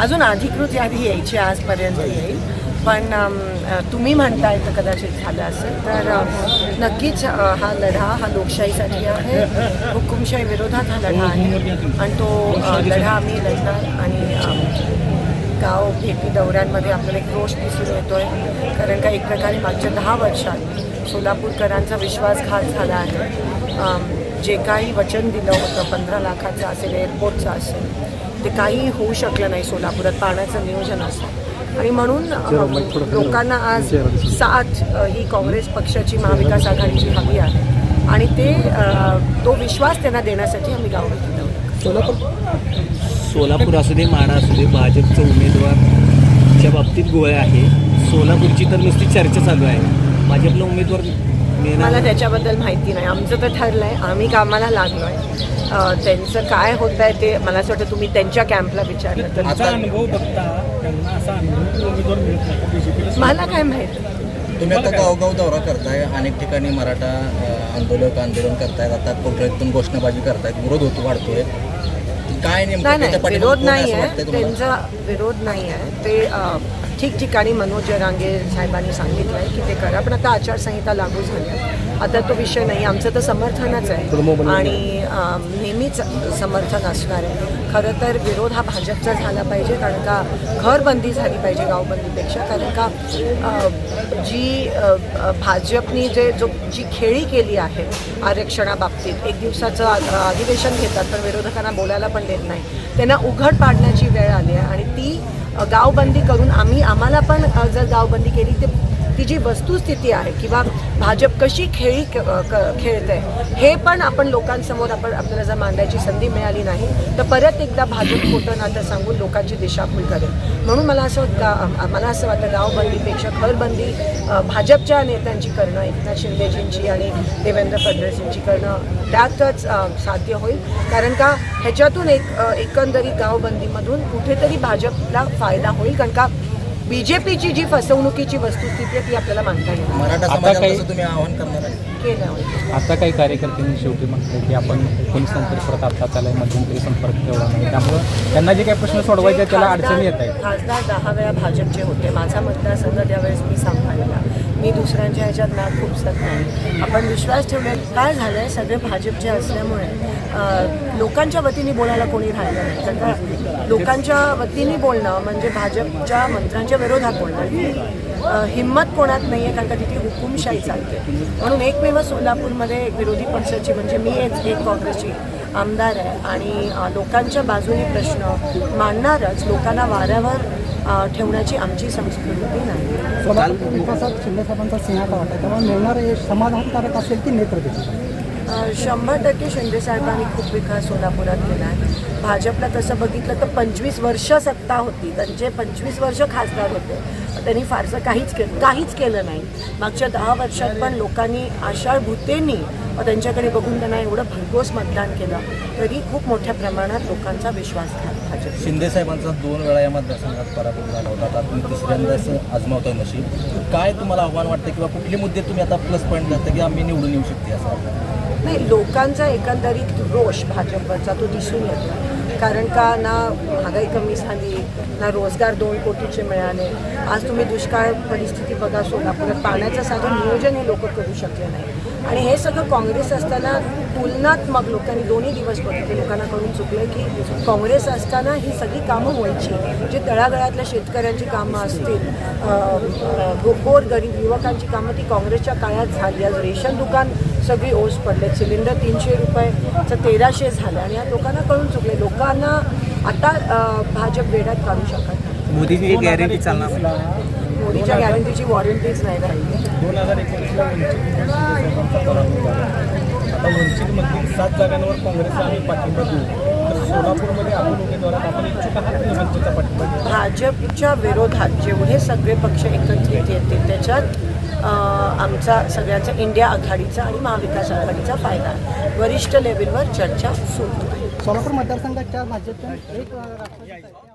अजून अधिकृत यादी यायची आजपर्यंत येईल. पण तुम्ही म्हणताय तर कदाचित झालं असेल. तर नक्कीच हा लढा हा लोकशाहीसाठी आहे. हुकुमशाही विरोधात हा लढा आहे. आणि तो लढा आम्ही लढणार आणि गाव भेटी दौऱ्यांमध्ये आपल्याला एक रोष दिसून येतोय. कारण का एक प्रकारे मागच्या दहा वर्षात सोलापूरकरांचा विश्वासघात झाला आहे. जे काही वचन दिलं होतं पंधरा लाखाचं असेल एअरपोर्टचं असेल ते काही होऊ शकलं नाही सोलापुरात पाण्याचं नियोजन असेल आणि म्हणून लोकांना आज साथ ही काँग्रेस पक्षाची महाविकास आघाडीची हवी आहे. आणि ते तो विश्वास त्यांना देण्यासाठी आम्ही गावात सोलापूर? सोलापूर असू दे माडा असू दे भाजपचं उमेदवारच्या बाबतीत गोळ्या आहे. सोलापूरची तर नुसती चर्चा चालू आहे. भाजपला उमेदवार मला त्याच्याबद्दल माहिती नाही. आमचं तर ठरलं आहे आम्ही कामाला लागलो आहे त्यांचं काय होत आहे ते मला असं वाटतं तुम्ही त्यांच्या कॅम्पला विचारलं तर. असा अनुभव बघता त्यांना असा अनुभव उमेदवार मिळत नाही. बीजेपीला मला काय माहीत? तुम्ही आता गावगाव दौरा करताय. अनेक ठिकाणी मराठा आंदोलक आंदोलन करतायत. आता कोपऱ्यातून घोषणाबाजी करतायत. विरोध होतो वाढतोय. काय नाही नाही विरोध नाही आहे? त्यांचा विरोध नाही आहे ते ठिकठिकाणी मनोज जरांगे साहेबांनी सांगितलं आहे की ते करा पण आता आचारसंहिता लागू झाली आहे. आता तो विषय नाही. आमचं तर समर्थनच आहे. आणि नेहमीच समर्थन असणार आहे. खरं तर विरोध हा भाजपचा झाला पाहिजे कारण का घरबंदी झाली पाहिजे गावबंदीपेक्षा. कारण का जी भाजपनी जे जो जी खेळी केली आहे आरक्षणाबाबतीत एक दिवसाचं अधिवेशन घेतात पण विरोधकांना बोलायला पण देत नाही. त्यांना उघड पाडण्याची वेळ आली आहे आणि ती गावबंदी करून आम्ही आम्हाला पण जर गावबंदी केली ते ती जी वस्तुस्थिती आहे किंवा भाजप कशी खेळी क- क- खेळते हे पण आपण लोकांसमोर आपण आपल्याला जर मांडायची संधी मिळाली नाही तर परत एकदा भाजप खोटं नातं सांगून लोकांची दिशाभूल करेल. म्हणून मला असं गा मला असं वाटतं गावबंदीपेक्षा घरबंदी भाजपच्या नेत्यांची करणं एकनाथ शिंदेजींची आणि देवेंद्र फडणवीसांची करणं त्यातच साध्य होईल. कारण का ह्याच्यातून एक एकंदरीत गावबंदीमधून कुठेतरी भाजपला फायदा होईल. कारण का बी जे पीची जी फसवणुकीची वस्तुस्थिती आहे ती आपल्याला मानता येईल मराठा आता समाजाला काही- कसं तुम्ही आवाहन करणार आहे. केलं आता काही कार्यकर्त्यांनी शेवटी म्हटलं की आपण पोलीस संपर्क परत आता त्याला मध्यंतरी संपर्क ठेवला नाही. त्यामुळं त्यांना जे काही प्रश्न सोडवायचे आहेत, त्याला खासदार- अडचणी येत आहेत. खासदार दहा वेळा भाजपचे होते. माझा मतदारसंघ त्यावेळेस मी सांभाळला. मी दुसऱ्यांच्या ह्याच्यात नाक खुपसत नाही आपण विश्वास ठेवले काय झालं आहे सगळे भाजपचे असल्यामुळे लोकांच्या वतीने बोलायला कोणी राहिलं नाही. कारण का? लोकांच्या वतीने बोलणं म्हणजे भाजपच्या मंत्र्यांच्या विरोधात बोलणं. ही हिंमत कोणात नाही आहे कारण का तिथे हुकुमशाही चालते. म्हणून एकमेव सोलापूरमध्ये एक विरोधी पक्षाची म्हणजे मी एक एक काँग्रेसची आमदार आहे आणि लोकांच्या बाजूने प्रश्न मांडणारच लोकांना वाऱ्यावर ठेवण्याची आमची संस्कृती नाही. विकासात शिंदे साहेबांचा सिंहाचा वाटा त्यामुळे मिळणारं समाधानकारक असेल की नेतृत्व शंभर टक्के शिंदेसाहेबांनी खूप विकास सोलापुरात केला आहे. भाजपला तसं बघितलं तर पंचवीस वर्ष सत्ता होती. त्यांचे पंचवीस वर्ष खासदार होते. त्यांनी फारसं काहीच केलं काहीच केलं नाही. मागच्या दहा वर्षात पण लोकांनी आषाढ भूतेंनी त्यांच्याकडे बघून त्यांना एवढं भरघोस मतदान केलं. तरी खूप मोठ्या प्रमाणात लोकांचा विश्वास भाजप शिंदेसाहेबांचा दोन वेळा या मतदारसंघात पराभव झाला होता. आता तुम्ही तिसऱ्यांदाच आजमावतोय नशीब. काय तुम्हाला आव्हान वाटतं किंवा कुठले मुद्दे तुम्ही आता प्लस पॉईंट जातं की आम्ही निवडून येऊ शकते असं वाटतं? नाही लोकांचा एकंदरीत रोष भाजपवरचा तो दिसून येतो. कारण का ना महागाई कमी झाली ना रोजगार दोन कोटीचे मिळाले. आज तुम्ही दुष्काळ परिस्थिती बघा सोलापुरात पाण्याचं साधं नियोजन हे लोक करू शकले नाही. आणि हे सगळं काँग्रेस असताना तुलनात्मक लोकांनी दोन्ही दिवस बघितले. लोकांना कळून चुकलं की काँग्रेस असताना ही सगळी कामं व्हायची. जे तळागळातल्या शेतकऱ्यांची कामं असतील गोर गरीब युवकांची कामं ती काँग्रेसच्या काळात झाली. आज रेशन दुकान सगळी ओस पडले सिलेंडर तीनशे रुपयेचं तेराशे झालं आणि या लोकांना कळून चुकले लोकांना आता भाजप वेड्यात काढू शकत नाही. मोदीची गॅरंटी चालणार. मोदीच्या गॅरंटीची वॉरंटीच नाही राहिली. दोन हजार एकोणीसला वंचित सात जागांवर काँग्रेसला आम्ही पाठिंबा देऊ. सोलापूरमध्ये आपण उमेदवारात आपण इच्छुक आहात की वंचितचा पाठिंबा देऊ भाजपच्या विरोधात जेवढे सगळे पक्ष एकत्रित येतील त्याच्यात अ, आमचा सगळ्यांचा इंडिया आघाडीचा आणि महाविकास आघाडीचा फायदा. वरिष्ठ लेवलवर चर्चा सुरू आहे सोलापूर मतदारसंघाच्या भाजपच्या